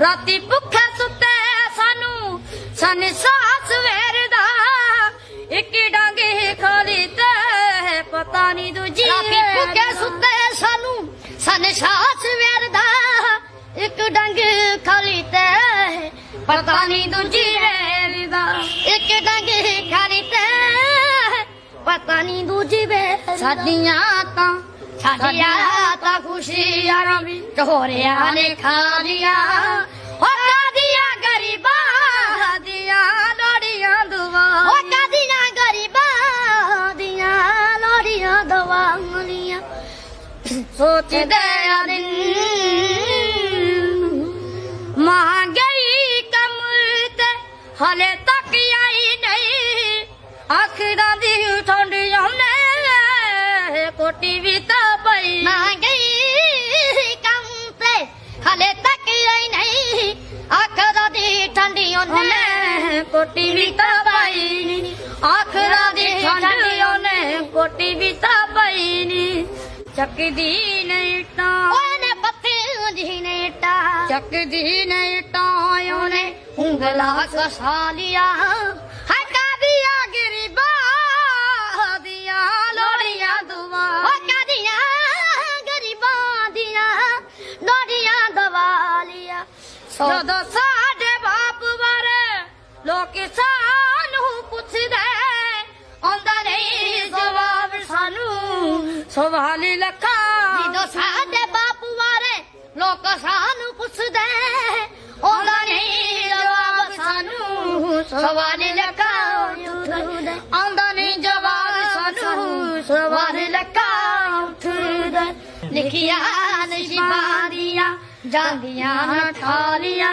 ਰਾਤੀ ਭੁੱਖੇ ਸੁੱਤੇ ਸਾਨੂੰ ਸਨ ਸਾਸ ਵੇਰਦਾ ਇੱਕ ਡਾਂਗੇ ਖਾਲੀ ਤੇ ਪਤਾ ਨਹੀਂ ਦੂਜੀ ਰਾਤੀ ਭੁੱਖੇ ਸੁੱਤੇ ਸਾਨੂੰ ਸਨ ਸਾਸ ਵੇਰਦਾ ਇੱਕ ਡੰਗ ਖਾਲੀ ਤੇ ਪਤਾ ਨਹੀਂ ਦੂਜੀ ਵੇਰਦਾ ਇੱਕ ਡੰਗ ਖਾਲੀ ਤੇ ਪਤਾ ਨਹੀਂ ਦੂਜੀ ਵੇ ਸਾਡੀਆਂ ਤਾਂ ਸਾਡੀਆਂ ਤਾਂ ਖੁਸ਼ੀਆਂ ਵੀ ਢੋਰਿਆਂ ਨੇ ਖਾ ਲੀਆਂ ਉਹ ਕਾਦੀਆਂ ਗਰੀਬਾਂ ਦੀਆਂ ਲੋੜੀਆਂ ਦੁਆ। ਉਹ ਕਾਦੀਆਂ ਗਰੀਬਾਂ ਦੀਆਂ ਲੋੜੀਆਂ ਦਵਾਈਆਂ ਸੋਚਦੇ ਆ ਦਿਨ ਮਾਂ ਗਈ ਕੰਮ ਤੇ ਹਲੇ ਤੱਕ ਆਈ ਨਹੀਂ। ਅੱਖਾਂ ਦੀ ਠੰਡ ਆਉਨੇ ਕੋਟੀ ਵੀ ਤਾਂ ਨਾ ਗਈ ਕੰਮ ਤੇ। ਹਲੇ ਤੱਕ ਆਈ ਨਹੀਂ। ਅੱਖ ਦਾ ਠੰਡੀ ਉਹਨੇ। ਉਹਨੇ ਕੋਟੀ ਵੀ ਤਾਂ ਪਾਈ ਨੀ। ਆਖਰਾਂ ਦੀ ਠੰਡ ਉਹਨੇ ਕੋਟੀ ਵੀ ਤਾਂ ਪਾਈ ਨੀ। ਚੱਕਦੀ ਨਹੀਂ ਤਾਂ ਓਏ ਨੇ ਪੱਤੇ ਜੀ ਨੇ ਟਾ ਚੱਕਦੀ ਨਹੀਂ ਤਾਂ ਉਹਨੇ ਉਂਗਲਾ ਕਸਾ ਲਿਆ। ਲੋੜੀਆਂ ਦਵਾ ਲਿਆ। ਜਦੋਂ ਸਾਡੇ ਬਾਪ ਬਾਰੇ ਲੋਕ ਸਾਨੂੰ ਪੁੱਛਦੇ ਆਉਂਦਾ ਨਹੀਂ ਜਵਾਬ ਸਾਨੂੰ। ਸਵਾਲ ਲੱਖਾਂ। ਜਦੋਂ ਸਾਡੇ ਬਾਪੂ ਬਾਰੇ ਲੋਕ ਸਾਨੂੰ ਪੁੱਛਦੇ ਉਹਦਾ ਨਹੀਂ ਜਵਾਬ ਸਾਨੂੰ। ਸਵਾਲ ਲੱਖਾਂ ਆਉਂਦਾ ਨਹੀਂ ਜਵਾਬ ਸਾਨੂੰ। ਸਵਾਲ ਲੱਖਾਂ ਉੱਠਦੇ। ਲਿਖਿਆ ਨਸ਼ੀਬਾਂ ਜਾਂਦੀਆਂ ਠਾਲੀਆਂ